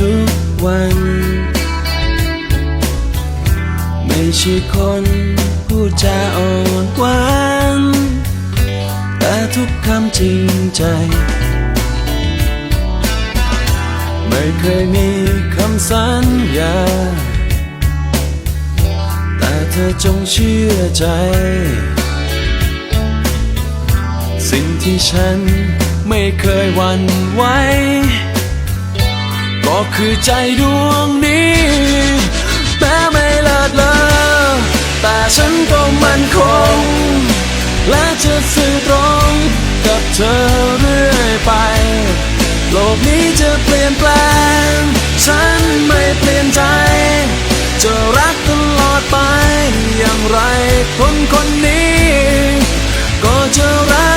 ทุกวัน ไม่ใช่คนพูดจาอ่อนหวานแต่ทุกคำจริงใจ ไม่เคยมีคำสัญญา แต่เธอจงเชื่อใจ สิ่งที่ฉันไม่เคยหวั่นไหว ก็คือใจดวงนี้ แม้ไม่เลิศเลอแต่ฉันก็มั่นคง และจะสื่อตรงกับเธอเรื่อยไป โลกนี้จะเปลี่ยนแปลง ฉันไม่เปลี่ยนใจ จะรักตลอดไปอย่างไรคนคนนี้ ก็จะรัก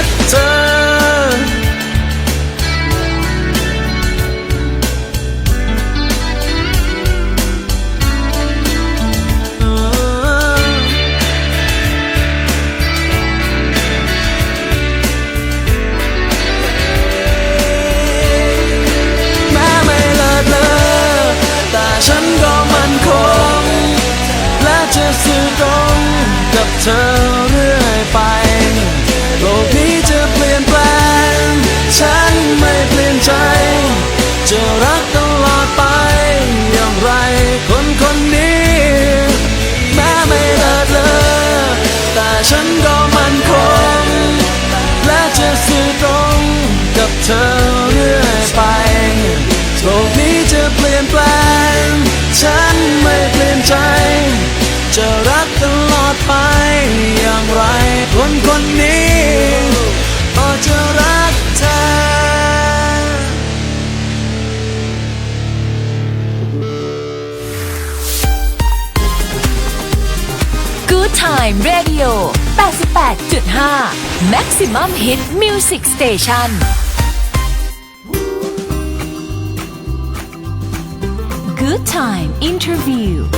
นแปลง ฉันไม่เปลี่ยนใจ จะรักตลอดไปอย่างไร คนคนนี้ก็จะรักเธอ Good Time Radio 88.5 Maximum Hit Music Station Good Time Interview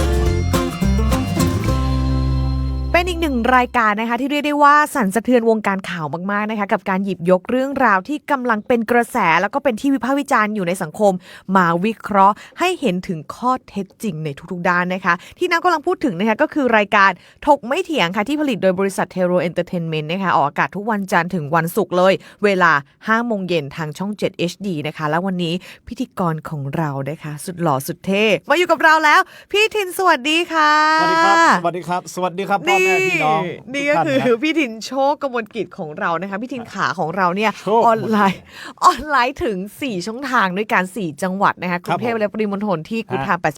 เป็นอีกหนึ่งรายการนะคะที่เรียกได้ว่าสั่นสะเทือนวงการข่าวมากๆนะคะกับการหยิบยกเรื่องราวที่กำลังเป็นกระแสแล้วก็เป็นที่วิพากษ์วิจารณ์อยู่ในสังคม มาวิเคราะห์ให้เห็นถึงข้อเท็จจริงในทุกๆด้านนะคะ ที่น้ำกำลังพูดถึงนะคะก็คือรายการถกไม่เถียงค่ะที่ผลิตโดยบริษัทเทโรเอนเตอร์เทนเมนต์นะคะออกอากาศทุกวันจันทร์ถึงวันศุกร์เลย เวลา5โมงเย็นทางช่อง 7 HD นะคะ แล้ววันนี้พิธีกรของเรานะคะ สุดหล่อสุดเท่มาอยู่กับเราแล้ว พี่ทินสวัสดีค่ะสวัสดีครับสวัสดีครับ สวัสดีครับพ่อแม่พี่น้องนี่ก็ทุท่าคือนะพี่ทินโชคกมลกิจของเรานะคะพี่ทินขาของเราเนี่ยโชคออนไลน์ออนไลน์ถึง 4 ช่องทางด้วยการ 4 จังหวัดนะคะกรุงเทพผมและปริมณฑลที่กุทามครับ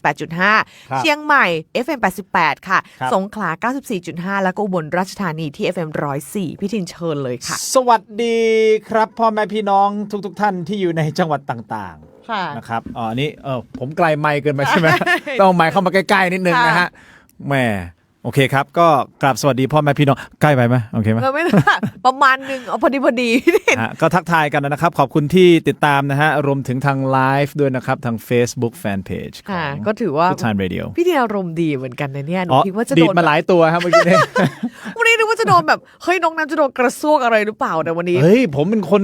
88.5 เชียงใหม่ FM 88 ค่ะครับสงขลา 94.5 แล้วก็อุบลราชธานีที่ FM 104 พี่ทินเชิญเลยค่ะ สวัสดีครับพ่อแม่พี่น้องทุกๆทท่านที่อยู่ในจังหวัดต่างค่ะๆนะครับอ๋ออันนี้เออผมไกลไมค์เกินไปใช่ไหมต้องเอาไมค์เข้ามาใกล้ๆนิดนึงค่ะนะฮะแหม่ โอเคครับ ก็กราบสวัสดีพ่อแม่พี่น้องใกล้ไปไหมโอเคไหมเราไม่ได้ประมาณหนึ่งเอาพอดีพอดีพี่ทินฮะก็ทักทายกันนะครับ ขอบคุณที่ติดตามนะฮะ รวมถึงทางไลฟ์ด้วยนะครับ ทาง Facebook Fanpage ขอค่ะงก็ถือว่า Good Time Radio พี่ทินอารมณ์ดีเหมือนกันนะเนี่ยหนูอ๋อคิดว่าจะดีโดดนมาหลายตัวครับเมื่อกี้เนี่ยวันนี้นึกว่าจะโดนแบบเฮ้ยน้องน้ำจะโดนกระซวกอะไรหรือเปล่าแต่วันนี้เฮ้ยผมเป็นคน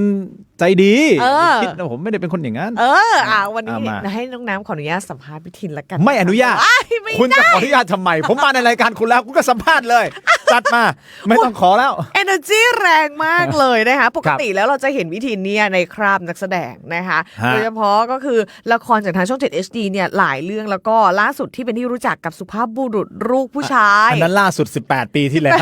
ใจดีเออ คิดนะผมไม่ได้เป็นคนอย่างนั้น เอออะวันนี้เอามา ให้น้องน้ำขออนุญาตสัมภาษณ์พี่ทินละกันไม่อนุญาต อ้ายไม่คุณจะได้ขออนุญาตทำไม ผมมาในรายการคุณแล้วคุณก็สัมภาษณ์เลย จัดมา ไม่ต้องขอแล้ว เอเนอร์จีแรงมากเลยนะคะ ปกครับติแล้วเราจะเห็นวิธีเนี่ยในคราบนักแสดงนะคะฮะ โดยเฉพาะก็คือละครจากทางช่อง 7 HD เนี่ยหลายเรื่องแล้วก็ล่าสุดที่เป็นที่รู้จักกับสุภาพบุรุษลูกผู้ชายอันนั้นล่าสุด 18 ปีที่แล้ว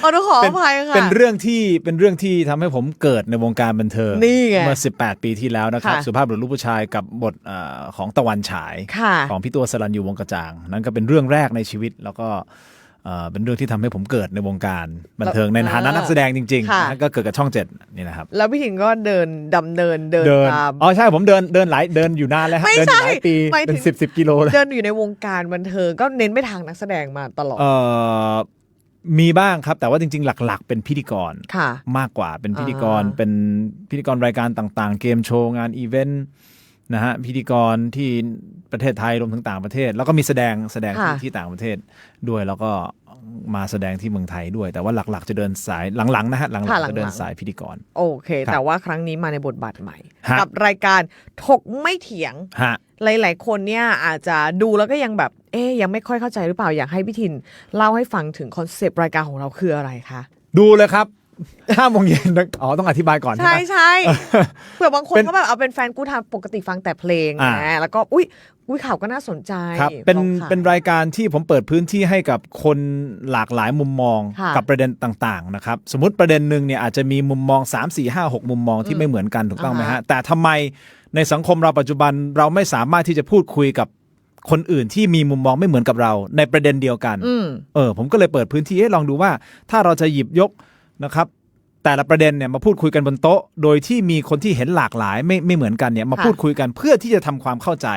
เอาต้องขออเป็นภัยค่ะ เป็นเรื่องที่เป็นเรื่องที่ทำให้ผมเกิดในวงการบันเทิงนี่ไงเมื่อ 18 ปีที่แล้วนะครับ ค่ะสุภาพบุรุษลูกผู้ชายกับบทเอ่อของตะวันฉาย ค่ะ ของพี่ตัวสรัญยูวงกระจ่าง นั่นก็เป็นเรื่องแรกในชีวิต แล้วก็เอ่อเป็นเรื่องที่ทำให้ผมเกิดในวงการบันเทิงในฐานะนักแสดงจริงๆค่ะ นะก็เกิดกับช่องเจ็ดนี่นะครับ แล้วพี่ทินก็เดินดำเนินเดินเดินตาม อ๋อใช่ผมเดินเดินหลายเดินอยู่นานแล้วฮะไม่เดินอยู่ใช่หลายปีหมายถึงเป็นสิบสิบกิโลเลยเดินอยู่ในวงการบันเทิงก็เน้นไปทางนักแสดงมาตลอด เอ่อ มีบ้างครับ แต่ว่าจริง ๆ หลัก ๆ เป็นพิธีกรค่ะมากกว่าเป็นพิธีกรอ่าเป็นพิธีกรรายการต่างๆ เกมโชว์งานอีเวนต์นะฮะพิธีกรที่ประเทศไทยรวมถึงต่างประเทศ แล้วก็มีแสดงแสดงที่ค่ะ ที่ต่างประเทศด้วยแล้วก็มาแสดงที่เมืองไทยด้วย แต่ว่าหลักๆ จะเดินสายหลังๆนะฮะหลังค่ะๆจะเดินหลังๆสายพิธีกร โอเค ครับแต่ว่าครั้งนี้มาในบทบาทใหม่ ฮะ กับรายการถกไม่เถียง ฮะ หลาย ๆ คนเนี่ยอาจจะดูแล้วก็ยังแบบ เอ๊ยยังไม่ค่อยเข้าใจหรือเปล่าอยากให้พี่ทินเล่าให้ฟังถึงคอนเซปต์รายการของเราคืออะไรคะดูเลยครับห้าโมงเย็นนะอ๋อต้องอธิบายก่อนใช่ใช่ไหมใช่เผื่อบางคนเป็นก็แบบเอาเป็นแฟนกูทำปกติฟังแต่เพลงอ่านะแล้วก็อุ้ยอุ้ยข่าวก็น่าสนใจครับเป็นลองค่ะเป็นรายการที่ผมเปิดพื้นที่ให้กับคนหลากหลายมุมมองค่ะกับประเด็นต่างๆนะครับสมมติประเด็นหนึ่งเนี่ยอาจจะมีมุมมอง 3 4 5 6 มุมมองที่ไม่เหมือนกันถูกต้องไหมอ่าฮะฮะแต่ทำไมในสังคมเราปัจจุบันเราไม่สามารถที่จะพูดคุยกับ คนอื่นที่มีมุมมองไม่เหมือนกับเราในประเด็นเดียวกันอืมเออผมก็เลยเปิดพื้นที่ให้ลองดูว่า ถ้าเราจะหยิบยกนะครับ แต่ละประเด็นเนี่ยมาพูดคุยกันบนโต๊ะ โดยที่มีคนที่เห็นหลากหลายไม่ไม่เหมือนกันเนี่ยมาค่ะพูดคุยกันเพื่อที่จะทำความเข้าใจ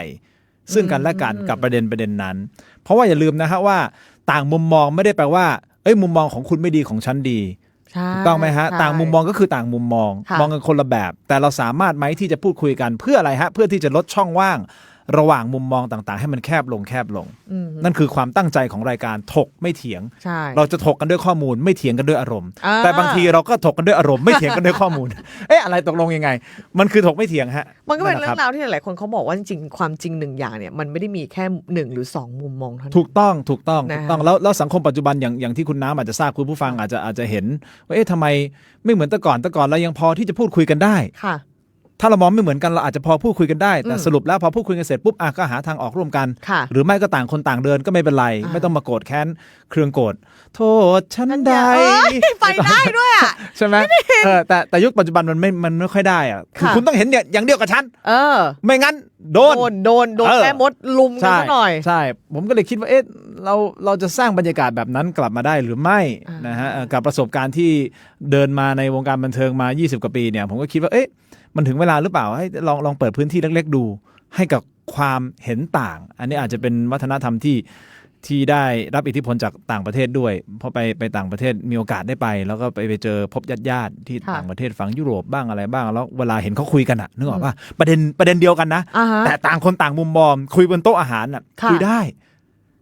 ซึ่งกันและกันอืมกับประเด็นประเด็นนั้น เพราะว่าอย่าลืมนะฮะว่า ต่างมุมมองไม่ได้แปลว่าเอ้ยมุมมองของคุณไม่ดีของฉันดี ใช่ถูกต้องไหมฮะ ใช่ ต่างมุมมองก็คือต่างมุมมอง ค่ะ มองกันคนละแบบ แต่เราสามารถไหมที่จะพูดคุยกันเพื่ออะไรฮะ เพื่อที่จะลดช่องว่าง ระหว่างมุมมองต่างๆ ให้มันแคบลงแคบลงอืมนั่นคือความตั้งใจของรายการถกไม่เถียงใช่เราจะถกกันด้วยข้อมูล ไม่เถียงกันด้วยอารมณ์อ่าแต่บางทีเราก็ถกกันด้วยอารมณ์ไม่เถียงกันด้วยข้อมูล เอ๊ะอะไรตกลงยังไง มันคือถกไม่เถียงฮะ มันก็เป็นแหเรื่ละองราวที่หลายๆคนเขาบอกว่าจริงๆความจริงหนึ่งอย่างเนี่ยมันไม่ได้มีแค่หนึ่งหรือสองมุมมองเท่านั้นถูกต้องถูกต้องนะถูกต้องแล้วแล้วสังคมปัจจุบันอย่างอย่างที่คุณน้ำอาจจะทราบคุณผู้ฟังอาจจะอาจจะเห็นว่าเอ๊ะทำไมไม่เหมือนแต่ก่อนแต่ก่อนเรายังพอที่จะพูดคุยกันได้ค่ะ ถ้าเรามองไม่เหมือนกันเราอาจจะพอพูดคุยกันได้ แต่อืมสรุปแล้วพอพูดคุยกันเสร็จปุ๊บอะก็หาทางออกร่วมกันค่ะหรือไม่ก็ต่างคนต่างเดินก็ไม่เป็นไรอ่าไม่ต้องมาโกรธแค้นเครืองโกรธโทษฉันใดเอ้ยไปได้ด้วยอะใช่ไหมเออแต่แต่ยุคปัจจุบันมันไม่มันไม่ค่อยได้อะคือค่ะคุณต้องเห็นเนี่ยอย่างเดียวกับฉันเออ ไม่งั้นโดนโดนโดนโดนเออแม่มดลุมกันใช่ซะหน่อยใช่ ผมก็เลยคิดว่าเอ๊ะเราเราจะสร้างบรรยากาศแบบนั้นกลับมาได้หรือไม่อ่านนะฮะเอ่อกับประสบการณ์ที่เดินมาในวงการบันเทิงมา 20 กว่าปีเนี่ย ผมก็คิดว่าเอ๊ะ มันถึงเวลาหรือเปล่าให้ลองลองเปิดพื้นที่เล็ก ๆ ดู ให้กับความเห็นต่าง อันนี้อาจจะเป็นวัฒนธรรมที่ที่ได้รับอิทธิพลจากต่างประเทศด้วยเพราะไปไปต่างประเทศมีโอกาสได้ไป แล้วก็ไปไปเจอพบญาติญาติๆที่ค่ะต่างประเทศฝั่งยุโรปบ้างอะไรบ้าง แล้วเวลาเห็นเขาคุยกันอะนึกออกป่ะประเด็นประเด็นเดียวกันนะอ่าฮะแต่ต่างคนต่างมุมมองคุยบนโต๊ะอาหารน่ะค่ะคุยได้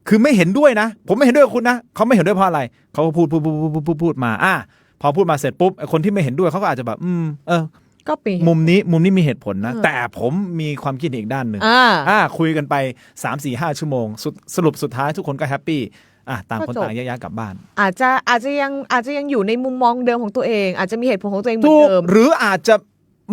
คือไม่เห็นด้วยนะ ผมไม่เห็นด้วยกับคุณนะเขาไม่เห็นด้วยเพราะอะไรเขาก็พูดพูดพูดพูดพูดพูดพูดมาอะพอพูดมาเสร็จปุ๊บไอ้คนที่ไม่เห็นด้วยเขาก็อาจจะแบบ อืมเออ ก็ปีมุมนี้มุมนี้มีเหตุผลนะเออแต่ผมมีความคิดอีกด้านหนึ่งอ่าอ่าคุยกันไป3ามสี่ห้าชั่วโมงสุดสรุปสุดท้ายทุกคนก็แฮปปี้อะต่างคนก็จบต่างแยกย้ายกลับบ้าน อาจจะอาจจะยังอาจจะยังอยู่ในมุมมองเดิมของตัวเอง อาจจะมีเหตุผลของตัวเองเหมือถูนกเดิม หรืออาจจะ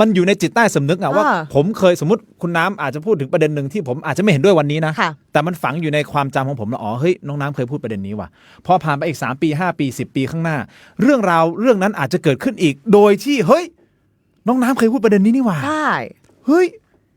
มันอยู่ในจิตใต้สำนึกอะว่าอ่า ผมเคยสมมติคุณน้ำอาจจะพูดถึงประเด็นหนึ่งที่ผมอาจจะไม่เห็นด้วยวันนี้นะค่ะแต่มันฝังอยู่ในความจำของผมแล้วอ๋อเฮ้ยน้องน้ำเคยพูดประเด็นนี้ว่ะพอผ่านไปอีก 3 ปี 5 ปี 10 ปีข้างหน้า เรื่องราวเรื่องนั้นอาจจะเกิดขึ้นอีก โดยที่เฮ้ย น้องน้ำเคยพูดประเด็นนี้นี่หว่า ใช่เฮ้ย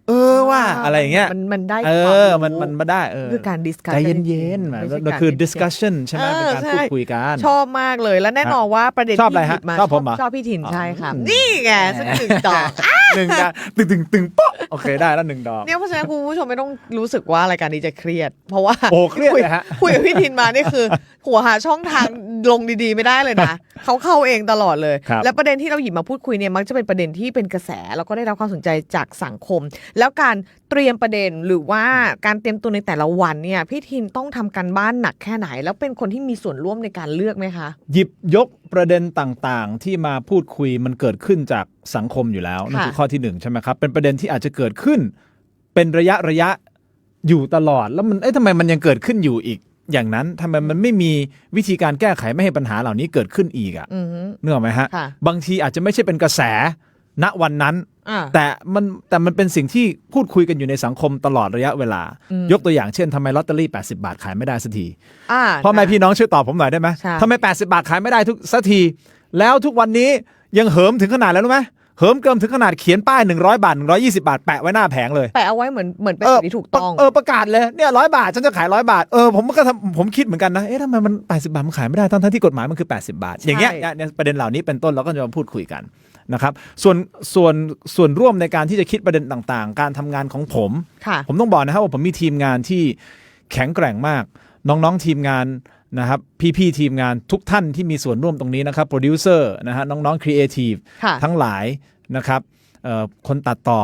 เออว่าอะไรอย่างเงี้ย มันมันได้เอความอ รู้มันมันมาได้เออคือการดิสคัสใจเย็นๆมันไม่ใช่มันการคือเป็นเกม discussion ใช่ไหมเป็นการเออพูดใช่คุยกัน ชอบมากเลยแล้วแน่นอนว่าประเด็นชอบอะไรที่หฮะยิบมาชอบผมเหรอชอบพี่ถิ่นอ๋อ ใช่ค่ะอืมนี่ไงสักหนึ่งดอก หนึ่งนะตึงตึงตึงโป๊ะโอเคได้แล้วหนึ่งดอก เนี่ยเพราะฉะนั้นคุณผู้ชมไม่ต้องรู้สึกว่ารายการนี้จะเครียด เพราะว่าโอ้เครียดเลยฮะ คุยกับพี่ทินมานี่คือ หัวหาช่องทางลงดีๆไม่ได้เลยนะ เขาเข้าเองตลอดเลย ครับและประเด็นที่เราหยิบมาพูดคุยเนี่ยมักจะเป็นประเด็นที่เป็นกระแส แล้วก็ได้รับความสนใจจากสังคม แล้วการเตรียมประเด็นหรือว่าการเตรียมตัวในแต่ละวันเนี่ยพี่ทินต้องทำการบ้านหนักแค่ไหน แล้วเป็นคนที่มีส่วนร่วมในการเลือกไหมคะ หยิบยกประเด็นต่างๆ ที่มาพูดคุยมันเกิดขึ้นจากสังคมอยู่แล้วนั่นคือข้อที่หนึ่งใช่ไหมครับ เป็นประเด็นที่อาจจะเกิดขึ้น เป็นระยะระยะอยู่ตลอด แล้วมันเอ๊ะทำไมมันยังเกิดขึ้นอยู่อีก อย่างนั้นทำไมมันไม่มีวิธีการแก้ไขไม่ให้ปัญหาเหล่านี้เกิดขึ้นอีกอะอือฮึ เนื้ออกไหมฮะ ค่ะ บางทีอาจจะไม่ใช่เป็นกระแสณวันนั้น อ่า แต่มันแต่มันเป็นสิ่งที่พูดคุยกันอยู่ในสังคมตลอดระยะเวลาอืมยกตัวอย่างเช่นทำไมลอตเตอรี่ 80 บาทขายไม่ได้สักทีอ่า พ่อแม่พี่น้องช่วยตอบผมหน่อยได้ไหมใช่ ทำไม 80 บาทขายไม่ได้ทุกสักที แล้วทุกวันนี้ยังเหิมถึงขนาดแล้วรู้ไหม เหิมเกิมถึงขนาดเขียนป้าย 100 บาท 120 บาท แปะไว้หน้าแผงเลย แปะเอาไว้เหมือนเหมือนเป็นสิ่งที่ถูกต้องเออประกาศเลยเนี่ยร้อยบาท ฉันจะขายร้อยบาท เออผมก็ทำผมคิดเหมือนกันนะ เอ๊ะทำไมมัน 80 บาท มันขายไม่ได้ทั้งๆที่กฎหมายมันคือ 80 บาท อย่างเงี้ยใช่เนี่ยประเด็นเหล่านี้เป็นต้นเราก็จะมาพูดคุยกันนะครับส่วนส่วนส่วนร่วมในการที่จะคิดประเด็นต่างๆ การทำงานของผมค่ะผมต้องบอกนะครับว่าผมมีทีมงานที่แข็งแกร่งมาก น้องๆทีมงาน นะครับพี่ ๆ ทีมงานทุกท่านที่มีส่วนร่วมตรงนี้นะครับโปรดิวเซอร์นะฮะน้องๆครีเอทีฟค่ะทั้งหลายนะครับเอ่อคนตัดต่อ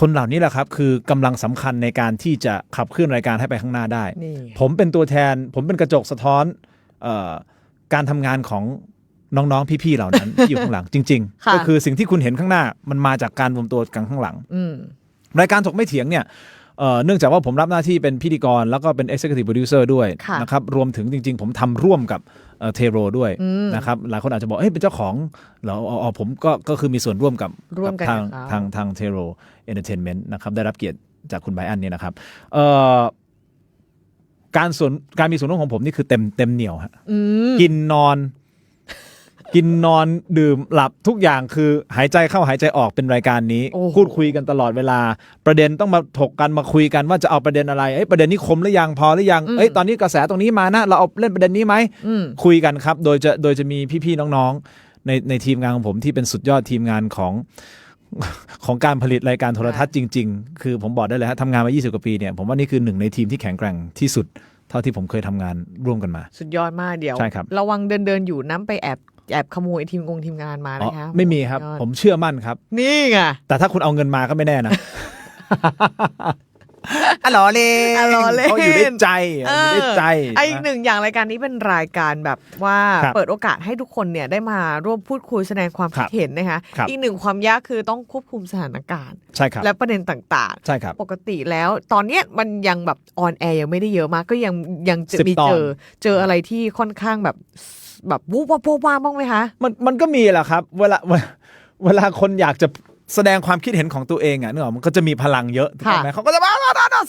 คนเหล่านี้แหละครับ คือกำลังสำคัญในการที่จะขับเคลื่อนรายการให้ไปข้างหน้าได้นี่ผมเป็นตัวแทน ผมเป็นกระจกสะท้อนเออการทำงานของน้อง ๆ พี่ ๆ เหล่านั้นที่อยู่ข้างหลังจริงค่ะๆก็คือสิ่งที่คุณเห็นข้างหน้ามันมาจากการรวมตัวกันข้างหลังอืมรายการถกไม่เถียงเนี่ย เอ่อเนื่องจากว่าผมรับหน้าที่เป็นพิธีกร แล้วก็เป็น executive producer ด้วยค่ะนะครับรวมถึงจริง ๆ ผมทำร่วมกับเทโรด้วยอืมนะครับหลายคนอาจจะบอกเฮ้ยเป็นเจ้าของเหรออ๋ออ๋อผมก็ก็คือมีส่วนร่วมกับร่วมกันทางกับเขาทางทางเทโรเอนเตอร์เทนเมนต์นะครับได้รับเกียรติจากคุณไบรอันเนี่ยนะครับเอ่อการส่วนการมีส่วนร่วมของผมนี่คือเต็มเต็มเหนียวฮะอืมกินนอน กินนอนดื่มหลับทุกอย่างคือหายใจเข้าหายใจออกเป็นรายการนี้ โอ้โห พูดคุยกันตลอดเวลา ประเด็นต้องมาถกกันมาคุยกันว่าจะเอาประเด็นอะไรเอ้ยประเด็นนี้คมหรือยังพอหรือยังเอ้ยตอนนี้กระแสตรงนี้มานะเราเอาเล่นประเด็นนี้ไหม อืม คุยกันครับ โดยจะโดยจะมีพี่ๆน้องๆ ในในทีมงานของผมที่เป็นสุดยอดทีมงานของ ของการผลิตรายการโทรทัศน์จริง ๆ คือผมบอกได้เลยฮะทำงานมา 20 กว่าปีเนี่ยผมว่านี่คือหนึ่งในทีมที่แข็งแกร่งที่สุด เท่าที่ผมเคยทำงานร่วมกันมา สุดยอดมากเดี๋ยว ใช่ครับ ระวังเดินเดินๆอยู่น้ำไปแอบ แอบขโมยทีมงงทีมงานมาอ๋อนะคะไม่มีครับสุดยอดผมเชื่อมั่นครับ นี่ไง แต่ถ้าคุณเอาเงินมาก็ไม่แน่นะอะหรอเลยอะหรอเล่น เขาอยู่ในใจอะเออยู่อในใจไอะอีกหนึ่งอย่างรายการนี้เป็นรายการแบบว่าครับเปิดโอกาสให้ทุกคนเนี่ยได้มาร่วมพูดคุยแสดงความครัคิดบเห็นนะคะครับ อีกหนึ่งความยากคือต้องควบคุมสถานการณ์ ใช่ครับ และประเด็นต่างใช่ครับ ๆ ปกติแล้วตอนเนี้ยมันยังแบบออนแอร์ยังไม่ได้เยอะมากก็ยังยังจะสิบมีตอน เจอ เจออะไรที่ค่อนข้างแบบ แบบวูบวับวูบวาบบ้างไหมคะ มันมันก็มีแหละครับ เวลาเวลาเวลาคนอยากจะแสดงความคิดเห็นของตัวเองอะนึกออกมันก็จะมีพลังเยอะถูกต้องไหมเขาก็จะมา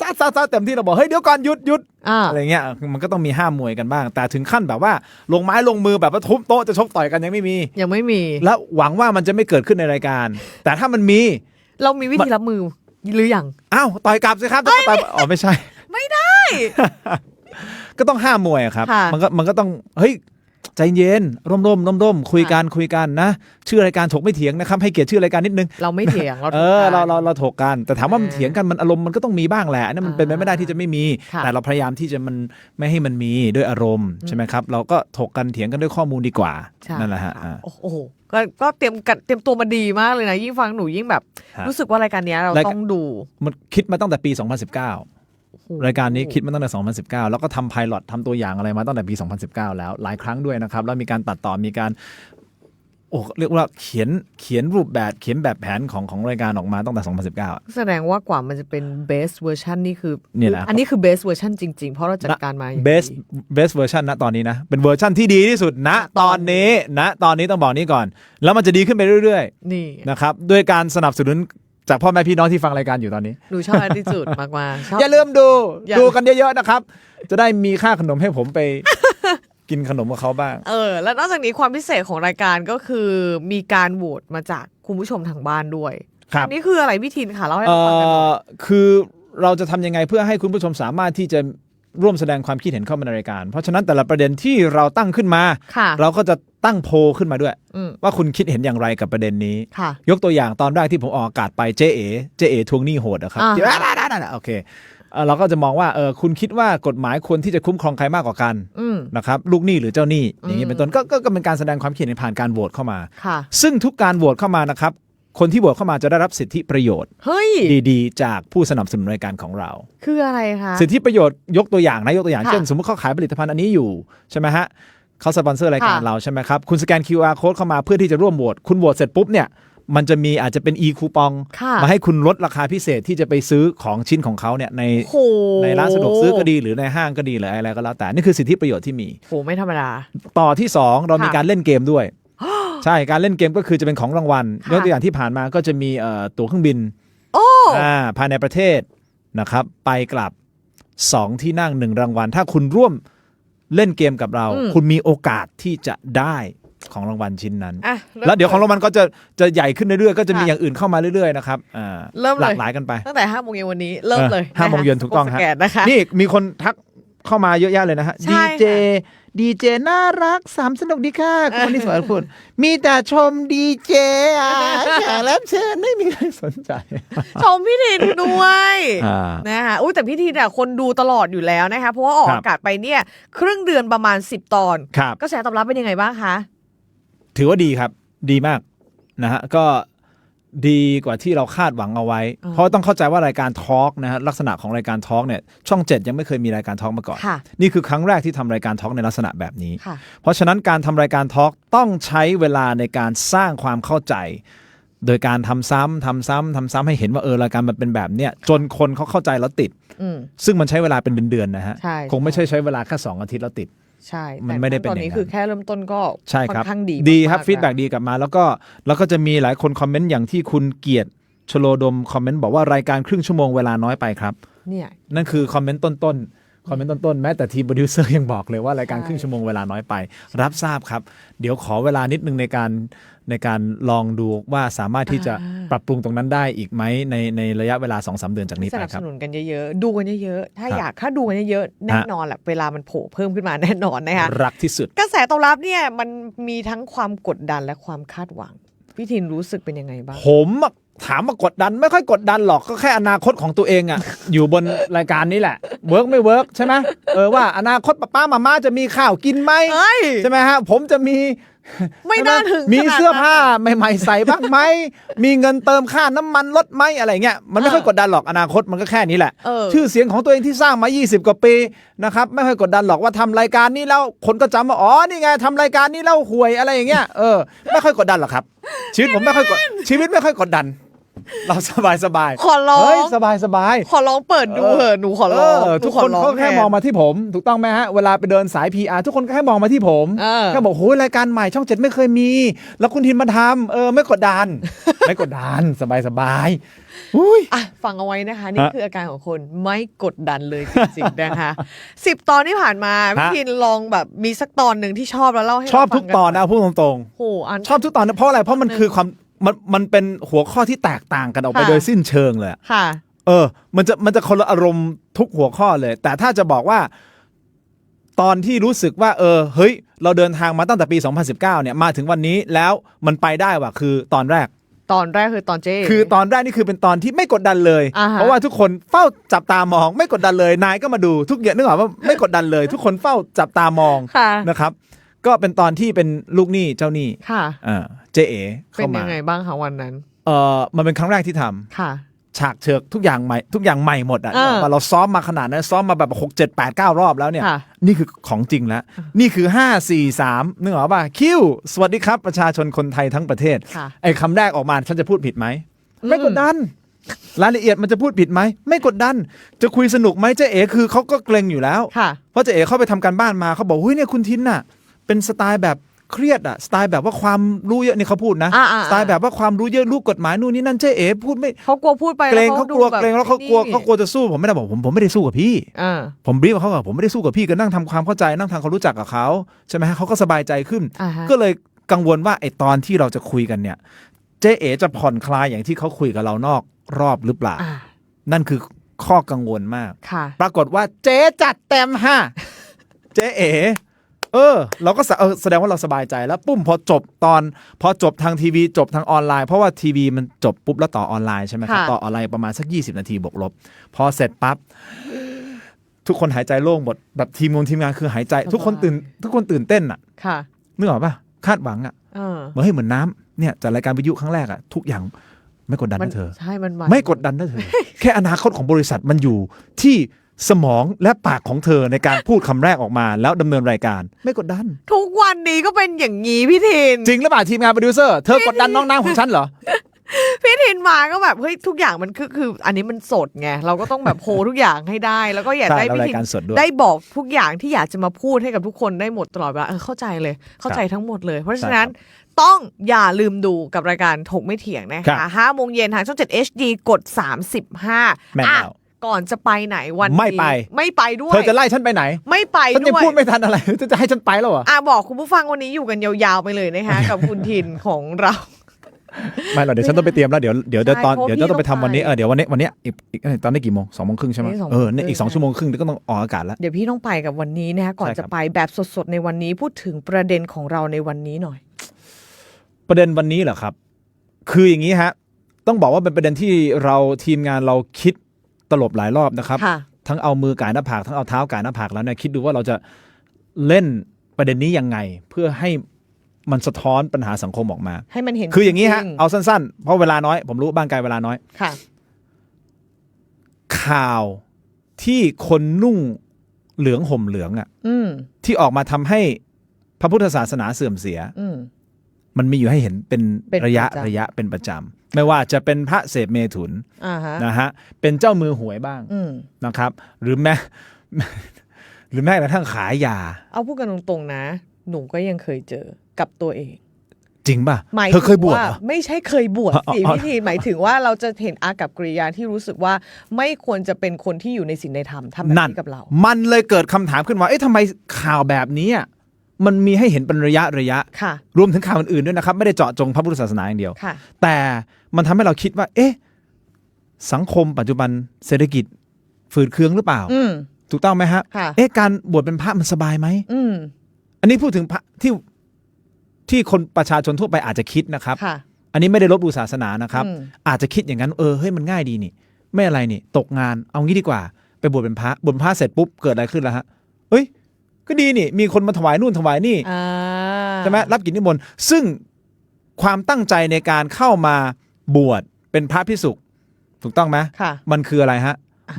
ซาซาซาเต็มที่เราบอกเฮ้ยเดี๋ยวก่อนหยุดหยุดอ่าอะไรเงี้ยมันก็ต้องมีห้ามมวยกันบ้าง แต่ถึงขั้นแบบว่าลงไม้ลงมือแบบว่าทุบโต๊ะจะชกต่อยกันยังไม่มี ยังไม่มี แล้วหวังว่ามันจะไม่เกิดขึ้นในรายการ แต่ถ้ามันมี เรามีวิธีรับมือหรือยังอ้าวต่อยกลับสิครับต่อยกลับอ๋อไม่ใช่ ไม่ได้ ก็ต้องห้ามมวยอะครับค่ะมันก็มันก็ต้องเฮ้ย ใจเย็นร่มร่มร่มร่มคุยกันคุยกันนะ ชื่อรายการถกไม่เถียงนะครับให้เกียรติชื่อรายการนิดนึง เราไม่เถียงเราเอถูกอกันเราเราเราถกกัน แต่ถามว่ามันเออเถียงกันมันอารมณ์มันก็ต้องมีบ้างแหละอันนั้นมันเป็นไปไม่ได้ที่จะไม่มีค่ะแต่เราพยายามที่จะมันไม่ให้มันมีด้วยอารมณ์ใช่ไหมครับเราก็ถกกันเถียงกันด้วยข้อมูลดีกว่าใช่นั่นแหละฮะอ่าโอ้โหก็ก็เตรียมกันเตรียมตัวมาดีมากเลยนะยิ่งฟังหนูยิ่งแบบฮะรู้สึกว่ารายการเนี้ยเรารายการต้องดูมันคิดมาตั้งแต่ปี 2019โอ้โห รายการนี้คิดมาตั้งแต่ 2019 แล้วก็ทำไพลอตทำตัวอย่างอะไรมาตั้งแต่ปี 2019 แล้วหลายครั้งด้วยนะครับ แล้วมีการตัดต่อมีการโอ้เรียกว่าเขียนเขียนรูปแบบเขียนแบบแผนของของรายการออกมาตั้งแต่ 2019อะแสดงว่ากว่ามันจะเป็น best version นี่คือเนี่ยแหละอันนี้คือ best version จริง ๆ เพราะเราจัดการมาอย่างดี best best version ณตอนนี้นะ เป็นเวอร์ชันที่ดีที่สุดณตอนนี้ณตอนนี้ต้องบอกนี้ก่อน แล้วมันจะดีขึ้นไปเรื่อยนี่ๆนะครับด้วยการสนับสนุน จากพ่อแม่พี่น้องที่ฟังรายการอยู่ตอนนี้ หนูชอบอันที่สุดมาก ๆ ชอบ อย่าลืมดูอย่า ดูกันเยอะๆนะครับ จะได้มีค่าขนมให้ผมไป กินขนมกับเขาบ้าง เออ แล้วนอกจากนี้ความพิเศษของรายการก็คือ มีการโหวตมาจากคุณผู้ชมทางบ้านด้วยครับอันนี่คืออะไรพี่ทินค่ะเล่าให้เอ่เราฟังกันหน่อย อคือเราจะทำยังไงเพื่อให้คุณผู้ชมสามารถที่จะ ร่วมแสดงความคิดเห็นเข้ามาในรายการ เพราะฉะนั้นแต่ละประเด็นที่เราตั้งขึ้นมาค่ะเราก็จะตั้งโพลขึ้นมาด้วยอืมว่าคุณคิดเห็นอย่างไรกับประเด็นนี้ค่ะยกตัวอย่างตอนแรกที่ผมออกอากาศไปเจ๊เอ๋เจ๊เอ๋ทวงหนี้โหดนะครับอ่าที่นั่นๆๆๆโอเคเอ่อเราก็จะมองว่าเออคุณคิดว่ากฎหมายควรที่จะคุ้มครองใครมากกว่ากันอืมนะครับลูกหนี้หรือเจ้าหนี้อย่างนี้อืมเป็นต้นก็ก็ก็เป็นการแสดงความคิดเห็นผ่านการโหวตเข้ามาค่ะซึ่งทุกการโหวตเข้ามานะครับ คนที่โหวตเข้ามาจะได้รับสิทธิประโยชน์ เฮ้ย ดีๆ จากผู้สนับสนุนรายการของเรา คืออะไรคะ สิทธิประโยชน์ยกตัวอย่างนะยกตัวอย่างค่ะเช่น สมมติเขาขายผลิตภัณฑ์อันนี้อยู่ใช่ไหมฮะเขาสปอนเซอร์รายการค่ะ เราใช่ไหมครับคุณสแกน QR code เข้ามาเพื่อที่จะร่วมโหวตคุณโหวตเสร็จปุ๊บเนี่ยมันจะมีอาจจะเป็น e คูปองค่ะมาให้คุณลดราคาพิเศษที่จะไปซื้อของชิ้นของเขาเนี่ยในโหในร้านสะดวกซื้อก็ดีหรือในห้างก็ดีหรืออะไรก็แล้วแต่นี่คือสิทธิประโยชน์ที่มี โหไม่ธรรมดา ต่อที่ 2 เรามีค่ะ การเล่นเกมด้วย ใช่การเล่นเกมก็คือจะเป็นของรางวัลค่ะยกตัวอย่างที่ผ่านมาก็จะมีเอ่อตั๋วเครื่องบินโอ้อ่าภายในประเทศนะครับ ไปกลับ 2 ที่นั่ง1รางวัล ถ้าคุณร่วมเล่นเกมกับเราอืมคุณมีโอกาสที่จะได้ของรางวัลชิ้นนั้นอะแล้วเดี๋ยวของรางวัลก็จะจะใหญ่ขึ้นเรื่อยๆ ก็จะมีค่ะอย่างอื่นเข้ามาเรื่อยๆนะครับอ่าเริ่มเลยหลากหลายกันไป ตั้งแต่ห้าโมงเย็นวันนี้เริ่มเลยเออห้าโมงเย็นถูกต้องฮะฮะสแกนนะคะนี่มีคนทักเข้ามาเยอะแยะเลยนะฮะใช่ดีเจค่ะ ดีเจน่ารักสามสนุกดีค่ะคุณวันนี้สวยพูดมีแต่ชมดีเจอะแขกรับเชิญไม่มีใครสนใจ ชมพี่ทินด้วยอ่านะคะอุ้ยแต่พี่ทินอะคนดูตลอดอยู่แล้วนะคะเพราะว่าออกครับอากาศไปเนี่ยครึ่งเดือนประมาณ 10 ตอนครับกระแสตอบรับเป็นยังไงบ้างคะ ถือว่าดีครับ ดีมากนะฮะก็ ดีกว่าที่เราคาดหวังเอาไว้อ๋อเพราะต้องเข้าใจว่ารายการทอล์กนะฮะลักษณะของรายการทอล์กเนี่ยช่องเจ็ดยังไม่เคยมีรายการทอล์กมาก่อนค่ะนี่คือครั้งแรกที่ทำรายการทอล์กในลักษณะแบบนี้ค่ะเพราะฉะนั้นการทำรายการทอล์กต้องใช้เวลาในการสร้างความเข้าใจ โดยการทำซ้ำทำซ้ำทำซ้ำให้เห็นว่าเออรายการมันเป็นแบบเนี้ยจนคนเขาเข้าใจแล้วติดอืมซึ่งมันใช้เวลาเป็นเดือนๆนะฮะใช่คงไม่ใช่ใช้เวลาแค่สองอาทิตย์แล้วติด ใช่มันแต่ไม่ได้เป็นตอนอย่างนี้นั้นคือแค่เริ่มต้นก็ใช่ครับค่อนข้างดีดีครับมากๆฟีดแบ็ล้วดีกลับมา แล้วก็แล้วก็จะมีหลายคนคอมเมนต์อย่างที่คุณเกียรติชโลดมคอมเมนต์บอกว่ารายการครึ่งชั่วโมงเวลาน้อยไปครับเนี่ยนั่นคือคอมเมนต์ต้นๆ คอมเมนต์ต้นๆ แม้แต่ทีมโปรดิวเซอร์ยังบอกเลยว่ารายการใช่ครึ่งชั่วโมงเวลาน้อยไป รับทราบครับ เดี๋ยวขอเวลานิดนึงในการในการลองดูว่าสามารถที่จะปรับปรุงตรงนั้นได้อีกไหมในในระยะเวลา2อสเดือนจากนี้สไปนับคสรับนุนกันเยอะๆ ดูกันเยอะๆ ถ้าครับอยากถ้าดูกันเยอะๆ แน่นอนแหละเวลามันโผล่เพิ่มขึ้นมาแน่นอนนะคะรักที่สุด กระแสตอบรับเนี่ยมันมีทั้งความกดดันและความคาดหวังพี่ทินรู้สึกเป็นยังไงบ้างผมอะ ถามมากดดันไม่ค่อยกดดันหรอกก็แค่อนาคตของตัวเองอะอยู่บนรายการนี้แหละเวิร์กไม่เวิร์กใช่ไหมเออว่าอนาคตป้าป้ามาม่าจะมีข้าวกินไหมเอ้ย ใช่ไหมฮะผมจะมีไม่น่าถึงมีขนาดนั้น เสื้อผ้าใหม่ๆใส่บ้างไหม มีเงินเติมค่าน้ำมันลดไหมอะไรเงี้ยมันไม่ค่อยกดดันหรอกอนาคตมันก็แค่นี้แหละ เออ ชื่อเสียงของตัวเองที่สร้างมา 20 กว่าปีนะครับไม่ค่อยกดดันหรอกว่าทำรายการนี้แล้วคนก็จำว่าอ๋อนี่ไงทำรายการนี้แล้วห่วยอะไรอย่างเงี้ยเออไม่ค่อยกดดันหรอกครับ ชีวิตผมไม่ค่อยกดชีวิตไม่ค่อยกดดัน เราสบายสบายขอร้อง เฮ้ยสบายสบาย ขอร้องเปิดดูเถอะหนูขอร้องเออหทุกขอคนร้องเขาแค่ทมองมาที่ผม ถูกต้องไหมฮะ เวลาไปเดินสาย PR ทุกคนก็แค่มองมาที่ผมเออแค่บอกโหยรายการใหม่ช่องเจ็ดไม่เคยมี แล้วคุณทินมาทำเออไม่กดดัน ไม่กดดันสบายสบายอุ้ยอะฟังเอาไว้นะคะ นี่ฮะคืออาการของคนไม่กดดันเลยจริงๆนะคะสิบตอนที่ผ่านมาพี่ฮะทินลองแบบมีสักตอนหนึ่งที่ชอบแล้วเล่าให้ชอบเราฟังทุกตอนนะพูดตรงโอ้โหอันๆชอบทุกตอนนะเพราะอะไรเพราะมันคือความ มันมันเป็นหัวข้อที่แตกต่างกันออกไปค่ะ โดยสิ้นเชิงเลยอะค่ะ เออ มันจะมันจะคนละอารมณ์ทุกหัวข้อเลย แต่ถ้าจะบอกว่า ตอนที่รู้สึกว่า เออ เฮ้ย เราเดินทางมาตั้งแต่ปี 2019 เนี่ยมาถึงวันนี้แล้วมันไปได้ว่ะคือตอนแรก ตอนแรกคือตอนเจ๊ คือตอนแรกนี่คือเป็นตอนที่ไม่กดดันเลย อ่าฮะ เพราะว่าทุกคนเฝ้าจับตามอง ไม่กดดันเลยนายก็มาดูทุกอย่างนึกออกว่าไม่กดดันเลย ทุกคนเฝ้าจับตามองค่ะ นะครับ ก็เป็นตอนที่เป็นลูกหนี้เจ้าหนี้ค่ะ อ่าเจ๊เอเป็เข้านมา ยังไงบ้างคะวันนั้น เออมันเป็นครั้งแรกที่ทำค่ะ ฉากเชิกทุกอย่างใหม่ทุกอย่างใหม่หมดอะอ่าว่าเราซ้อมมาขนาดนั้นซ้อมมาแบบหกเจ็ดแปดเก้ารอบแล้วเนี่ย ค่ะ นี่คือของจริงแล้ว นี่คือ 5 4 3นึกออกป่ะคิว สวัสดีครับประชาชนคนไทยทั้งประเทศ ค่ะ ไอ้คำแรกออกมาฉันจะพูดผิดไหมอืมไม่กดดัน รายละเอียดมันจะพูดผิดไหม ไม่กดดัน จะคุยสนุกไหมเจ๊เอ๋คือเขาก็เกรงอยู่แล้ว ค่ะ เพราะเจ๊เอ๋เข้าไปทำการบ้านมาเขาบอกเฮ้ยเนี่ยคุณทินน่ะ เป็นสไตล์แบบ เครียดอะสไตล์แบบว่าความรู้เยอะนี่เขาพูดนะอ่าๆๆสไตล์แบบว่าความรู้เยอะรู้กฎหมายนู่นนี่นั่นเจ๊เอ๋พูดไม่เขากลัวพูดไปเกรงเขากลัวดูแบบเกรงแล้วเขากลัวนี่เขากลัวจะสู้ผมไม่ได้บอกผมผมไม่ได้สู้กับพี่อ่าผมบรีฟกับเขากับผมไม่ได้สู้กับพี่ก็นั่งทำความเข้าใจนั่งทำความรู้จักกับเขาใช่ไหมฮะเขาก็สบายใจขึ้นอ่าฮะก็เลยกังวลว่าไอ้ตอนที่เราจะคุยกันเนี่ย เจ๊เอ๋จะผ่อนคลายอย่างที่เขาคุยกับเรานอกรอบหรือเปล่าอ่านั่นคือข้อกังวลมากค่ะปรากฏว่าเจ๊จัดเต็มฮะเจ๊เอ๋ เออ เราก็สะเออแสดงว่าเราสบายใจแล้วปุ้มพอจบตอน พอจบทางทีวีจบทางออนไลน์ เพราะว่าทีวีมันจบปุ๊บแล้วต่อออนไลน์ใช่ไหมครับค่ะต่อออนไลน์ประมาณสัก 20 นาทีบวกลบ พอเสร็จปั๊บทุกคนหายใจโล่งหมดแบบทีมงานทีมงานคือหายใจ ทุกคนตื่น ทุกคนตื่นเต้นอะค่ะนึกออกปะคาดหวังอะเออเหมือนให้ยเหมือนน้ำเนี่ยจากรายการวิทยุครั้งแรกอะทุกอย่างไม่กดดันมันะเธอใช่มันนไม่กดดันนะเธอแค่อนาคตของบริษัทมันอยู่ที่ สมองและปากของเธอในการพูดคำแรกออกมา แล้วดำเนินรายการ ไม่กดดัน ทุกวันนี้ก็เป็นอย่างนี้พี่ทิน จริงหรือเปล่าทีมงานโปรดิวเซอร์เธอกดดันน้องนางของฉันเหรอ พี่ทินมาก็แบบเฮ้ยทุกอย่างมันคือคือ อันนี้มันสดไงเราก็ต้องแบบโฮทุกอย่างให้ได้ แล้วก็อยากใช่ได้แล้วพี่ราทิยนการสดด้วย ได้บอกทุกอย่างที่อยากจะมาพูดให้กับทุกคนได้หมดตลอดเวลาเออเข้าใจเลยเข้าใจทั้งหมดเลย เพราะฉะนั้นใช่ต้องอย่าลืมดูกับรายการถกไม่เถียงนะครัคะบห้าโมงเย็นทางช่อง 7 HD กด 35แม่นอะแล้ว ก่อนจะไปไหนวันนี้ไม่ไป ไม่ไปด้วย เธอจะไล่ฉันไปไหน ไม่ไปฉันด้ยังวยพูดไม่ทันอะไรเธอจะให้ฉันไปแล้วเหรออะบอกคุณผู้ฟังวันนี้อยู่กันยาวๆไปเลยนะคะกับคุณทินของเราไม่หรอกเดี๋ยวฉันต้องไปเตรียมแล้วเดี๋ยวเดี๋ยวเดี๋ยวตอนใช่เพราะเดี๋ยวจะต้องไปพี่ทำวันนี้ต้องไปเออเดี๋ยววันนี้วันนี้อีกอีกเอ้ยตอนนี้กี่โมงสองโมงครึ่งใช่ไหมนี่สองโมงเออเนี่ยอีกครึ่งสองชั่วโมงครึ่งเดี๋ยวก็ต้องออกอากาศแล้วเดี๋ยวพี่ต้องไปกับวันนี้นะคะก่อนใช่ครัจะบไปแบบสดๆในวันนี้พูดถึงประเด็นของเราในวันนี้หน่อย ประเด็นวันนี้เหรอครับ คืออย่างนี้ฮะ ต้องบอกว่าเป็นประเด็นที่เราทีมงานเราคิด ตลบหลายรอบนะครับค่ะทั้งเอามือก่ายหน้าผากทั้งเอาเท้าก่ายหน้าผากแล้วเนี่ยคิดดูว่าเราจะเล่นประเด็นนี้ยังไง เพื่อให้มันสะท้อนปัญหาสังคมออกมา ให้มันเห็นคืออย่างนี้ฮะจริงๆเอาสั้นๆ เพราะเวลาน้อย ผมรู้บ้านไกลเวลาน้อยค่ะ ข่าวที่คนนุ่งเหลืองห่มเหลืองอะอืมที่ออกมาทำให้พระพุทธศาสนาเสื่อมเสียอืมมันมีอยู่ให้เห็นเป็นเป็นระยะประจำระยะเป็นประจำ ไม่ว่าจะเป็นพระเสพเมถุนอ่าฮะนะฮะเป็นเจ้ามือหวยบ้างอืมนะครับ หรือแม้หรือแม้กระทั่งขายยา เอาพูดกันตรงๆนะ หนูก็ยังเคยเจอกับตัวเอง จริงป่ะหมายเธอเคยบวชถึงเหรอ ไม่ใช่เคยบวชอ๋อสิอ๋อพิธีหมายถึงว่าเราจะเห็นอากับกริยาที่รู้สึกว่าไม่ควรจะเป็นคนที่อยู่ในศีลในธรรมทำแบบนั่นนี้กับเรา มันเลยเกิดคำถามขึ้นว่าเอ๊ะทำไมข่าวแบบนี้อะมันมีให้เห็นเป็นระยะระยะ ค่ะ รวมถึงข่าวอื่นๆด้วยนะครับ ไม่ได้เจาะจงพระพุทธศาสนาอย่างเดียว ค่ะ แต่ มันทำให้เราคิดว่า เอ๊ะ สังคมปัจจุบันเศรษฐกิจฝืดเคืองหรือเปล่าอืมถูกต้องไหมฮะค่ะเอ๊ะ การบวชเป็นพระมันสบายไหมอืมอันนี้พูดถึงพระที่ที่คนประชาชนทั่วไปอาจจะคิดนะครับค่ะอันนี้ไม่ได้ลบดูศาสนานะครับอืมอาจจะคิดอย่างนั้น เออ เฮ้ย มันง่ายดีนี่ ไม่อะไรนี่ ตกงาน เอางี้ดีกว่า ไปบวชเป็นพระ บวชเป็นพระเสร็จปุ๊บ เกิดอะไรขึ้นแล้วฮะเอ้ย ก็ดีนี่ มีคนมาถวายนู่นถวายนี่อ่าใช่ไหมรับกิจนิมนต์ ซึ่งความตั้งใจในการเข้ามา บวชเป็นพระพิสุถูกต้องไหมค่ะ มันคืออะไรฮะ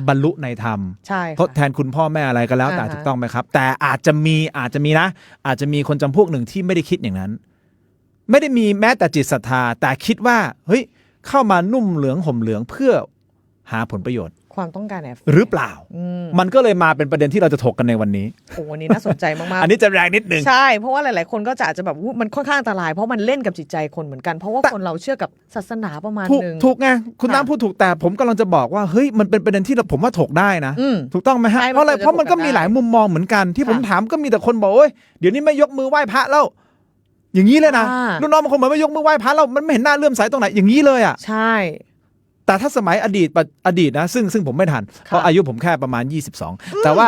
บรรลุในธรรม ใช่ทดแทนคุณพ่อแม่อะไรก็แล้วแต่อ่าฮะ ถูกต้องไหมครับ แต่อาจจะมีอาจจะมีนะ อาจจะมีคนจำพวกหนึ่งที่ไม่ได้คิดอย่างนั้น ไม่ได้มีแม้แต่จิตศรัทธา แต่คิดว่า เฮ้ย เข้ามานุ่มเหลืองห่มเหลืองเพื่อหาผลประโยชน์ ความต้องการแอบหรือเปล่าอืมมันก็เลยมาเป็นประเด็นที่เราจะถกกันในวันนี้โอ้วันนี้น่าสนใจมากอันนี้จะแรงนิดนึงๆใช่ เพราะว่าหลาย ๆ คนก็จะอาจจะแบบอุ๊ยมันค่อนข้างอันตราย เพราะมันเล่นกับจิตใจคนเหมือนกัน เพราะว่าคนเราเชื่อกับศาสนาประมาณถูกหนึ่งถูกไงคุณค่ะน้ำพูดถูกแต่ผมกำลังจะบอกว่าเฮ้ยมันเป็นประเด็นที่เราผมว่าถกได้นะอืมถูกต้องไหมฮะใช่เพราะอะไรมันควรจะเพราะมันก็ถกกันมีได้หลายมุมมองเหมือนกันที่ผมค่ะถามก็มีแต่คนบอกโอ้ยเดี๋ยวนี้ไม่ยกมือไหว้พระแล้วอย่างนี้เลยนะอ่าลูกน้องบางคนบอกไม่ยกมือไหว้พระแล้วมันไม่เห็นหน้าเลื่อมใสตรงไหนอย่างนี้เลยอะใช่ แต่ถ้าสมัยอดีตปะอดีตนะ ซึ่งซึ่งผมไม่ทัน เพราะอายุผมแค่ประมาณ 22 แต่ว่า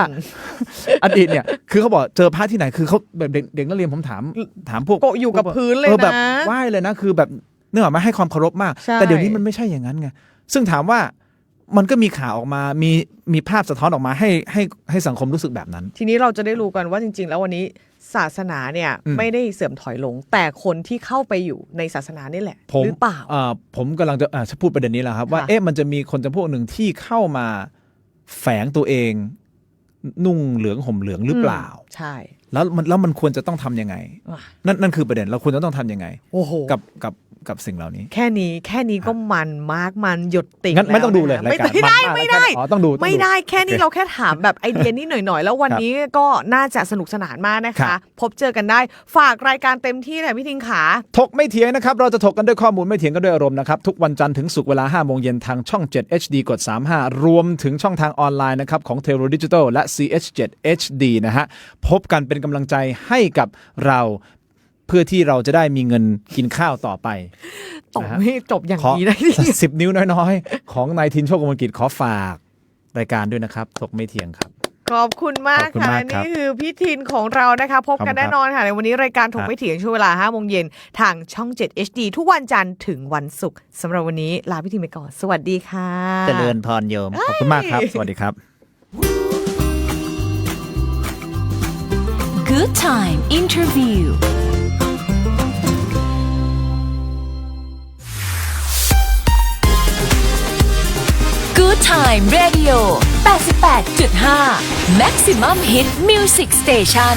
อดีตเนี่ยคือเขาบอกเจอพระที่ไหนคือเขาแบบเด็กเด็กนักเรียนผมถามถามพวกโกะอยู่กับพื้นเลยออแบบนะไหว้เลยนะคือแบบเนื่องจากไม่ให้ความเคารพมากใช่แต่เดี๋ยวนี้มันไม่ใช่อย่างนั้นไงซึ่งถามว่ามันก็มีข่าวออกมา มีมีภาพสะท้อนออกมาให้ให้ให้สังคมรู้สึกแบบนั้น ทีนี้เราจะได้รู้กันว่าจริง ๆ แล้ววันนี้ ศาสนาเนี่ยอืมไม่ได้เสื่อมถอยลง แต่คนที่เข้าไปอยู่ในศาสนานี่แหละผมหรือเปล่าอ่าผมกำลังจะอ่าจะพูดประเด็นนี้แหละครับ ว่าค่ะเอ๊ะมันจะมีคนจำพวกหนึ่งที่เข้ามาแฝงตัวเอง นุ่งเหลืองห่มเหลืองหรือเปล่ามใช่ แล้วมันแล้วมันควรจะต้องทำยังไงว่ะนั่นนั่นคือประเด็นเราควรจะต้องทำยังไงโอ้โหกับกับ กับสิ่งเหล่านี้ แค่นี้แค่นี้ก็มันมากมันหยดติ่งงั้นไม่ต้องดูเลยแวนะรายการไม่ได้นากไม่ได้อ๋อต้องดูต้องไม่ได้แค่นี้โอเราแค่ถามแบบไอเดียนี้หน่อยๆ แล้ววันครับนี้ก็น่าจะสนุกสนานมากนะครัคะบพบเจอกันได้ฝากรายการเต็มที่เลยพี่ทิงขาถกไม่เถียงนะครับ เราจะถกกันด้วยข้อมูลไม่เถียงกันด้วยอารมณ์นะครับ ทุกวันจันทร์ถึงศุกร์เวลา5โมงเย็นทางช่อง 7 HD กด 35 รวมถึงช่องทางออนไลน์นะครับของ t e l o Digital และ CH7 HD นะฮะพบกันเป็นกำลังใจให้กับเรา เพื่อที่เราจะได้มีเงินกินข้าวต่อไปตบให้จบอย่างขอนี้นะสิบนิ้วน้อยๆ ของนายทินโชคกมลกิจขอฝากรายการด้วยนะครับถกไม่เถียงครับขอบคุณมากขอบคุณค่ะมากครับนี่คือพี่ทินของเรานะคะ พบกันขอบคุณครับแน่นอนค่ะในวันนี้รายการถคกรับไม่เถียงช่วงเวลา5โมงเย็นทางช่อง 7 HD ทุกวันจันทร์ถึงวันศุกร์สำหรับวันนี้ลาพี่ทินไปก่อน สวัสดีค่ะ เจริญพรโยม ขอบคุณมากครับ สวัสดีครับ Good Time Interview Good Time Radio 88.5 Maximum Hit Music Station